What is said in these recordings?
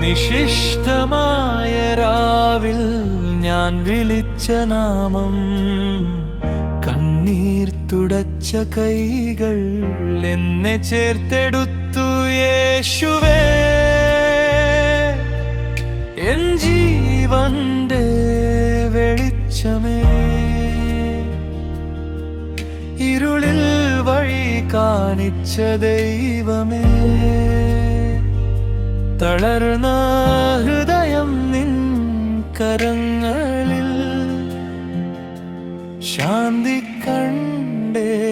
നിശിഷ്ടമായ രാവിൽ ഞാൻ വിളിച്ച നാമം. കണ്ണീർ തുടച്ച കൈകൾ എന്നെ ചേർത്തെടുത്തു യേശുവേ. എൻ ജീവന്റെ വെളിച്ചമേ. ഇരുളിൽ വഴി കാണിച്ച ദൈവമേ. തളർന്ന ഹൃദയം നിൻ കരങ്ങളിൽ ശാന്തി കണ്ടെത്തും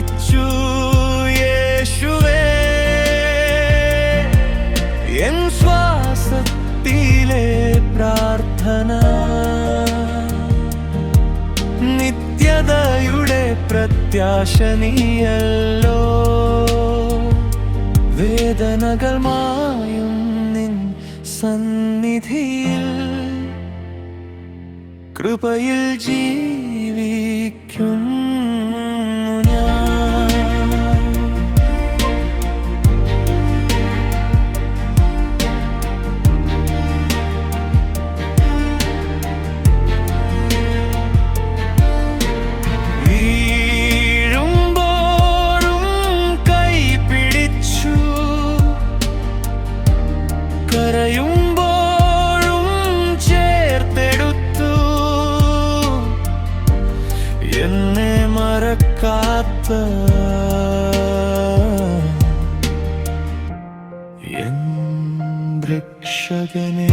വഹിച്ചു യേശുവേ എൻ ശ്വാസത്തിലെ പ്രാർത്ഥന. നിത്യതയുടെ പ്രത്യാശ നീയല്ലോ. വേദനകൾ മായും നിൻ സന്നിധിയിൽ. കൃപയിൽ ജീവിക്കും എൻ രക്ഷകനെ.